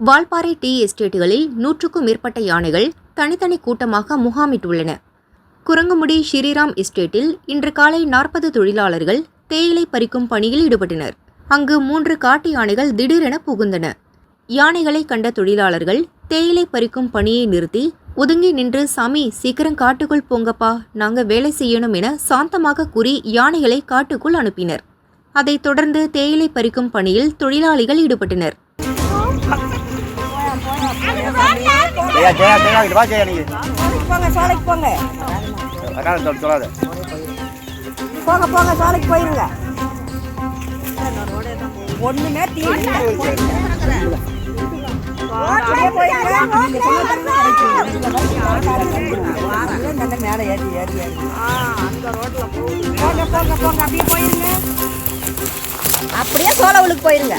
Valparai tea எஸ்டேட்டுகளில் நூற்றுக்கும் மேற்பட்ட யானைகள் தனித்தனி கூட்டமாக முகாமிட்டுள்ளன. குரங்குமுடி ஸ்ரீராம் எஸ்டேட்டில் இன்று காலை நாற்பது தொழிலாளர்கள் தேயிலை பறிக்கும் பணியில் ஈடுபட்டனர். அங்கு மூன்று காட்டு யானைகள் திடீரென புகுந்தன. யானைகளை கண்ட தொழிலாளர்கள் தேயிலை பறிக்கும் பணியை நிறுத்தி ஒதுங்கி நின்று சாமி சீக்கிரம் காட்டுக்குள் போங்கப்பா நாங்க வேலை செய்யணும் என சாந்தமாக கூறி யானைகளை காட்டுக்குள் அனுப்பினர். அதைத் தொடர்ந்து தேயிலை பறிக்கும் பணியில் தொழிலாளிகள் ஈடுபட்டனர். ஜெயா ஜெயா ஜெயா இங்க வா ஜெயா நீ. போங்க சாலைக்கு போங்க. அதான் சொல் சொல்லாத. போங்க போங்க சாலைக்கு போயிருங்க. ஒண்ணுமே நல்ல மேலே ஏறி ஏறி ஏறி. போங்க போங்க போங்க அப்படியே போயிருங்க. அப்படியே சோழவளுக்கு போயிருங்க.